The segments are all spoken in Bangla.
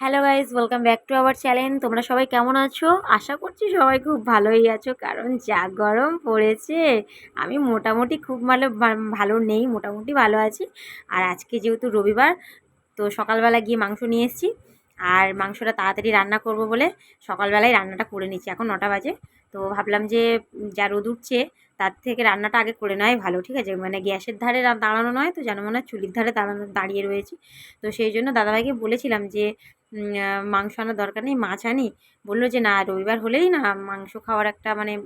Hello guys welcome back to our channel তোমরা সবাই কেমন আছো? আশা করছি সবাই খুব ভালোই আছো, কারণ যা গরম পড়েছে, আমি মোটামুটি খুব ভালো ভালো নেই, মোটামুটি ভালো আছি। আর আজকে যেহেতু রবিবার, তো সকালবেলা গিয়ে মাংস নিয়ে এসেছি। আর মাংসটা তাড়াতাড়ি রান্না করব বলে সকালবেলায় রান্নাটা করে নিচ্ছি এখন নটা বাজে, তো ভাবলাম যে যা রোদ উঠছে, তার থেকে রান্নাটা আগে করে নেওয়াই ভালো, ঠিক আছে? মানে গ্যাসের ধারে দাঁড়ানো নয়, তো যেন মনে হয় চুলির ধারে দাঁড়ানো, দাঁড়িয়ে রয়েছি। তো সেই জন্য দাদাভাইকে বলেছিলাম যে মাংস আনার দরকার নেই, মাছ আনি। বলল যে, না, রবিবার হলেই না, মাংস খাওয়ার একটা মানে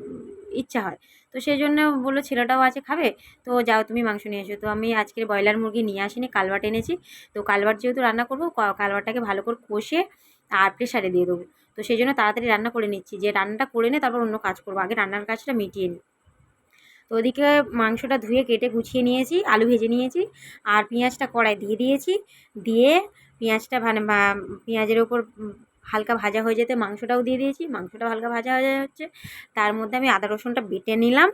ইচ্ছা হয়। তো সেই জন্য বলল, ছেলেটাও আছে, খাবে? তো যাও, তুমি মাংস নিয়ে এসো। তো আমি আজকের ব্রয়লার মুরগি নিয়ে আসিনি কালবাট এনেছি। তো কালবাট যেহেতু রান্না করব, ক- কালবাটটাকে ভালো করে কষে আর প্রেশারে দিয়ে দেবো। তো সেই জন্য তাড়াতাড়ি রান্না করে নিচ্ছি। যে রান্নাটা করে নে, তারপর অন্য কাজ করব। আগে রান্নার কাজটা মিটিয়ে নিই তো ওদিকে মাংসটা ধুয়ে, কেটে গুছিয়ে নিয়েছি, আলু ভেজে নিয়েছি। আর পেঁয়াজটা কড়াই দিয়ে দিয়েছি। দিয়ে পেঁয়াজটা পেঁয়াজের ওপর হালকা ভাজা হয়ে যেতে মাংসটাও দিয়ে দিয়েছি। মাংসটাও হালকা ভাজা হয়ে হচ্ছে তার মধ্যে আমি আদা রসুনটা বেটে নিলাম।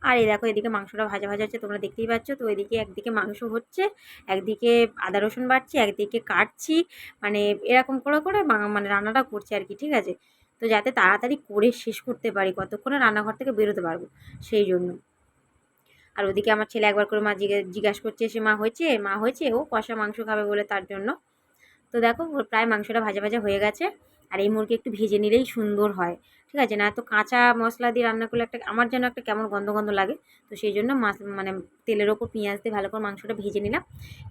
আর এই দেখো, এদিকে মাংসটা ভাজা ভাজা হচ্ছে, তোমরা দেখতেই পাচ্ছ। তো এদিকে একদিকে মাংস হচ্ছে, একদিকে আদা রসুন বাটছি, একদিকে কাটছি। মানে এরকম করে করে মানে রান্নাটা করছি আর কি, ঠিক আছে? তো যাতে তাড়াতাড়ি করে শেষ করতে পারি, কতক্ষণে রান্নাঘর থেকে বেরোতে পারব, সেই জন্য। আর ওদিকে আমার ছেলে একবার করে মা জিজ্ঞে- জিজ্ঞাসা করছে, সে মা হয়েছে? মা হয়েছে, ও কষা মাংস খাবে বলে তার জন্য। তো দেখো, প্রায় মাংসটা ভাজা ভাজা হয়ে গেছে। আর এই মুরগি একটু ভেজে নিলেই সুন্দর হয়। ঠিক আছে? না তো কাঁচা মশলা দিয়ে রান্না করলে একটা, আমার যেন একটা কেমন গন্ধ গন্ধ লাগে। তো সেই জন্য মাছ মানে তেলের ওপর পেঁয়াজ দিয়ে ভালো করে মাংসটা ভেজে নিলাম।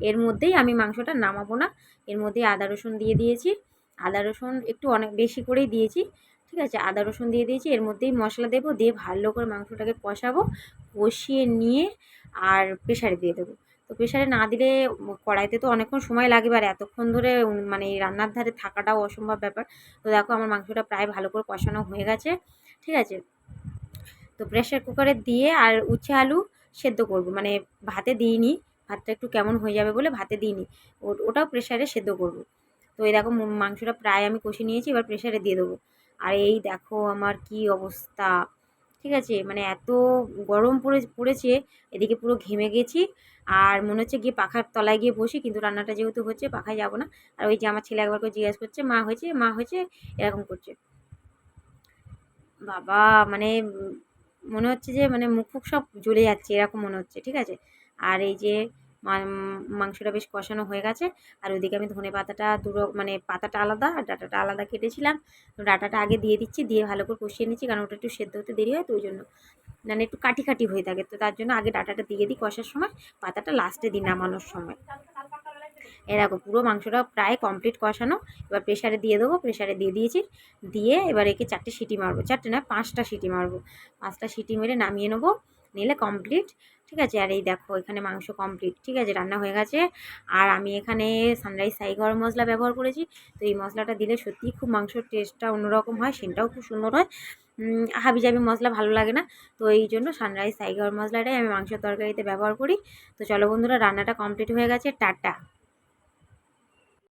এর মধ্যেই আমি মাংসটা নামাবো না। এর মধ্যেই আদা, রসুন দিয়ে দিয়েছি। আদা, রসুন একটু অনেক বেশি করেই দিয়েছি। ঠিক আছে? আদা, রসুন দিয়ে দিয়েছি। এর মধ্যেই মশলা দেবো, দিয়ে ভালো করে মাংসটাকে কষাবো, কষিয়ে নিয়ে আর প্রেশারে দিয়ে দেবো। তো প্রেশারে না দিলে কড়াইতে তো অনেকক্ষণ সময় লাগবে আর এতক্ষণ ধরে মানে রান্নার ধারে থাকাটাও অসম্ভব ব্যাপার। তো দেখো আমার মাংসটা প্রায় ভালো করে কষানো হয়ে গেছে, ঠিক আছে? তো প্রেশার কুকারে দিয়ে আর উচ্ছে আলু সেদ্ধ করব মানে ভাতে দিইনি, ভাতটা একটু কেমন হয়ে যাবে বলে ভাতে দিইনি। ওটাও প্রেশারে সেদ্ধ করব। তো এই দেখো মাংসটা প্রায় আমি কষে নিয়েছি, এবার প্রেশারে দিয়ে দেবো। আর এই দেখো আমার কি অবস্থা। ঠিক আছে? মানে এত গরম পড়ে, পড়েছে, এদিকে পুরো ঘেমে গেছি। আর মনে হচ্ছে গিয়ে পাখার তলায় গিয়ে বসি, কিন্তু রান্নাটা যেহেতু হচ্ছে পাখায় যাব না। আর ওই যে আমার ছেলে একবার করে জিজ্ঞাসা করছে, মা হয়েছে? মা হয়েছে? এরকম করছে। বাবা মানে মনে হচ্ছে যে মানে মুখ ফুক সব জ্বলে যাচ্ছে, এরকম মনে হচ্ছে, ঠিক আছে? আর এই যে মাংসটা বেশ কষানো হয়ে গেছে। আর ওইদিকে আমি ধনে পাতাটা দুটো মানে পাতাটা আলাদা আর ডাটাটা আলাদা কেটেছিলাম। ডাটাটা আগে দিয়ে দিচ্ছি, দিয়ে ভালো করে কষিয়ে নিচ্ছি, কারণ ওটা একটু সেদ্ধ হতে দেরি হয়, তো ওই জন্য। মানে একটু কাটি কাটি হয়ে থাকে, তো তার জন্য আগে ডাটাটা দিয়ে দিই কষার সময়, পাতাটা লাস্টে দিই নামানোর সময়। এরকম পুরো মাংসটা প্রায় কমপ্লিট কষানো। এবার প্রেশারে দিয়ে দেবো প্রেশারে দিয়ে দিয়েছি। দিয়ে এবার একে চারটে সিটি মারবো, চারটে না, পাঁচটা সিটি মারবো। পাঁচটা সিটি মেরে নামিয়ে নেব। নিলে কমপ্লিট ঠিক আছে? আর এই দেখো, এখানে মাংস কমপ্লিট ঠিক আছে? রান্না হয়ে গেছে। আর আমি এখানে সানরাইজ সাই গরম মশলা ব্যবহার করেছি। তো এই মশলাটা দিলে সত্যিই খুব মাংসর টেস্টটা অন্যরকম হয় সেটাও খুব সুন্দর হয়। হাবি জাবি মশলা ভালো লাগে না? তো এই জন্য সানরাইজ সাই গরম মশলাটাই আমি মাংসের তরকারিতে ব্যবহার করি। তো চলো বন্ধুরা, রান্নাটা কমপ্লিট হয়ে গেছে। টাটা!